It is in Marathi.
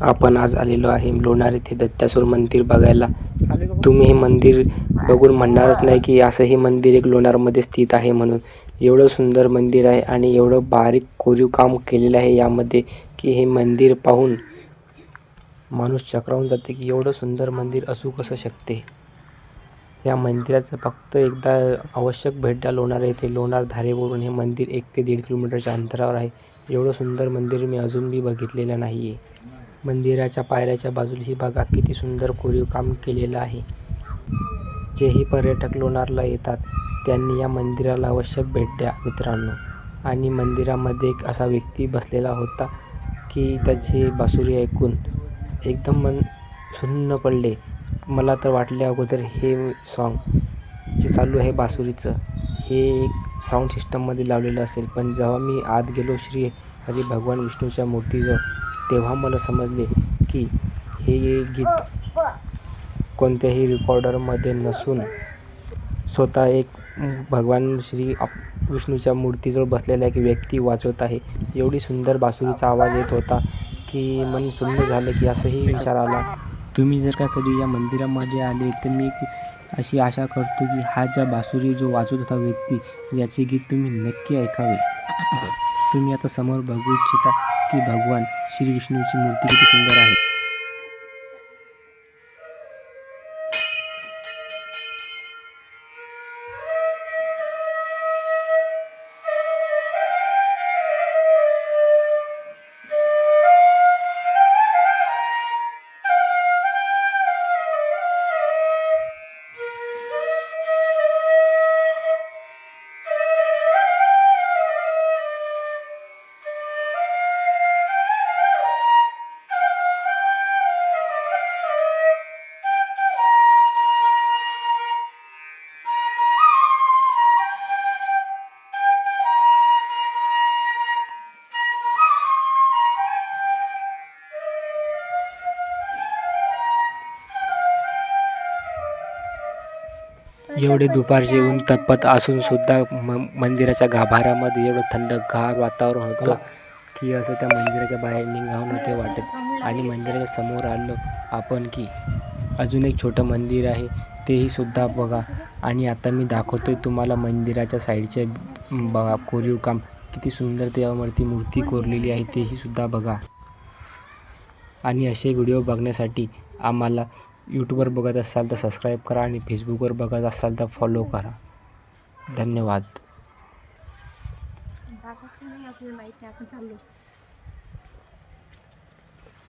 आपण आज आलेलो आहे लोणार येथे दत्तासूर मंदिर बघायला. तुम्ही हे मंदिर बघून म्हणणारच नाही की असं हे मंदिर एक लोणारमध्ये स्थित आहे म्हणून. एवढं सुंदर मंदिर आहे आणि एवढं बारीक कोरीव काम केलेलं आहे यामध्ये की हे मंदिर पाहून माणूस चक्रावून जाते की एवढं सुंदर मंदिर असू कसं शकते? या मंदिराचं फक्त एकदा आवश्यक भेट द्या लोणार येथे लोणार धारेवरून हे मंदिर एक ते दीड किलोमीटरच्या अंतरावर आहे. एवढं सुंदर मंदिर मी अजून बी बघितलेलं नाही आहे मंदिराच्या पायऱ्याच्या बाजूला ही बघा किती सुंदर कोरीव काम केलेलं आहे. जेही पर्यटक लोणारला येतात त्यांनी या मंदिराला अवश्य भेट द्या मित्रांनो. आणि मंदिरामध्ये एक असा व्यक्ती बसलेला होता की त्याची बासुरी ऐकून एकदम मन सुन्न पडले. मला तर वाटले अगोदर हे सॉन्ग जे चालू आहे बासुरीचं हे एक साऊंड सिस्टममध्ये लावलेलं असेल. पण जेव्हा मी आत गेलो श्री हरी भगवान विष्णूच्या मूर्तीजवळ तेव्हा मला समजले की हे गीत कोणत्याही रेकॉर्डरमध्ये नसून स्वतः एक भगवान श्री विष्णूच्या मूर्तीजवळ बसलेला एक व्यक्ती वाजवत आहे. एवढी सुंदर बासुरीचा आवाज येत होता की मन सुन्न झालं की असंही विचार आला. तुम्ही जर का कधी या मंदिरामध्ये आले तर मी अशी आशा करतो की हा ज्या बासुरी जो वाजवत होता व्यक्ती याचे गीत तुम्ही नक्की ऐकावे. तुम्ही आता समोर बघू इच्छिता. की भगवान श्री विष्णूची मूर्ती किती सुंदर आहे. एवढे दुपारचे ऊन तपत असून सुद्धा म मंदिराच्या गाभाऱ्यामध्ये एवढं थंडगार वातावरण होतं की असं त्या मंदिराच्या बाहेर निघावं नव्हते वाटत. आणि मंदिराच्या समोर आलो आपण की अजून एक छोटं मंदिर आहे तेही सुद्धा बघा. आणि आता मी दाखवतोय तुम्हाला मंदिराच्या साईडचे बघा कोरीव काम किती सुंदर त्यावरती मूर्ती कोरलेली आहे तेही सुद्धा बघा. आणि असे व्हिडिओ बघण्यासाठी आम्हाला यूट्यूबवर बघत असाल तर सबस्क्राईब करा आणि फेसबुकवर बघत असाल तर फॉलो करा. धन्यवाद.